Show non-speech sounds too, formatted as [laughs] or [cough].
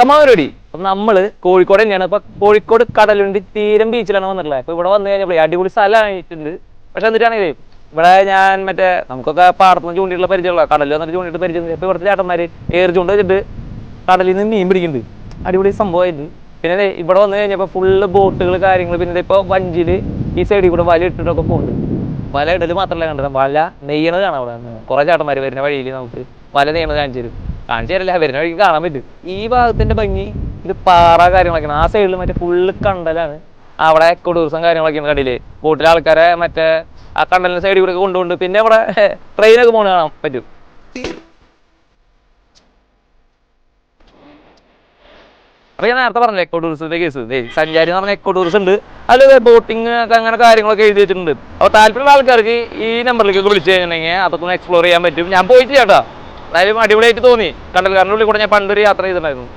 സമാപരിപാടി അപ്പൊ നമ്മൾ കോഴിക്കോട് തന്നെയാണ്. അപ്പം കോഴിക്കോട് കടലുണ്ടി തീരം ബീച്ചിലാണ് വന്നിട്ടുള്ളത്. ഇപ്പൊ ഇവിടെ വന്നു കഴിഞ്ഞപ്പോൾ അടിപൊളി സ്ഥലമായിട്ടുണ്ട് പക്ഷെ എന്നിട്ടാണെങ്കിലേ ഇവിടെ ഞാൻ മറ്റേ നമുക്കൊക്കെ പാടത്തുനിന്ന് ചൂണ്ടിയിട്ടുള്ള പരിചയമുള്ള കടലിൽ വന്നിട്ട് ചൂണ്ടിയിട്ട് പരിചയം ഇപ്പൊ ഇവിടുത്തെ ചേട്ടന്മാര് ഏറി ചൂണ്ട വെച്ചിട്ട് കടലിൽ നിന്ന് മീൻ പിടിക്കുന്നുണ്ട്. അടിപൊളി സംഭവമായിട്ട് പിന്നെ ഇവിടെ വന്നു കഴിഞ്ഞപ്പോൾ ഫുള്ള് ബോട്ടുകൾ കാര്യങ്ങൾ പിന്നെ ഇപ്പോൾ ഇപ്പൊ വഞ്ചിൽ ഈ സൈഡിൽ കൂടെ വല ഇട്ടിട്ടൊക്കെ പോകുന്നുണ്ട് വല ഇടൽ മാത്രമല്ല കണ്ടത്. വല നെയ്യണത് കാണാം അവിടെ. കുറെ ചേട്ടന്മാര് വരുന്ന വഴിയിൽ നമുക്ക് വല നെയ്യണത് കാണിച്ചു തരും. കാണിച്ചു തരല്ല? വരുന്ന വഴിക്ക് കാണാൻ പറ്റും. ഈ ഭാഗത്തിന്റെ ഭംഗി ഇത് പാറ കാര്യങ്ങളൊക്കെയാണ്. ആ സൈഡിൽ മറ്റേ ഫുള്ള് കണ്ടലാണ്. അവിടെ എക്കോ ടൂറിസം കാര്യങ്ങളൊക്കെയാണ് കണ്ടില്ലേ? ബോട്ടിലെ ആൾക്കാരെ മറ്റേ ആ കണ്ടലിന്റെ സൈഡിൽ കൂടെ കൊണ്ടുപോണ്ട് പിന്നെ അവിടെ [laughs] ട്രെയിനൊക്കെ പോകണ കാണാൻ പറ്റും. അപ്പൊ ഞാൻ നേരത്തെ പറഞ്ഞില്ല എക്കോ ടൂറിസത്തിന്റെ കേസ് സഞ്ചാരി എന്ന് പറഞ്ഞ എക്കോ ടൂറിസം ഉണ്ട്. അതിൽ ബോട്ടിങ് അങ്ങനെ കാര്യങ്ങളൊക്കെ എഴുതി വെച്ചിട്ടുണ്ട്. അപ്പോൾ താല്പര്യമുള്ള ആൾക്കാർക്ക് ഈ നമ്പറിലേക്ക് വിളിച്ചു കഴിഞ്ഞിട്ടുണ്ടെങ്കിൽ അതൊക്കെ ഒന്ന് എക്സ്പ്ലോർ ചെയ്യാൻ പറ്റും. ഞാൻ പോയിട്ട് ചേട്ടാ എന്തായാലും അടിപൊളിയായിട്ട് തോന്നി. കണ്ടൽക്കാരന്റെ ഉള്ളിൽ കൂടെ ഞാൻ പണ്ടൊരു യാത്ര ചെയ്തിട്ടുണ്ടായിരുന്നു.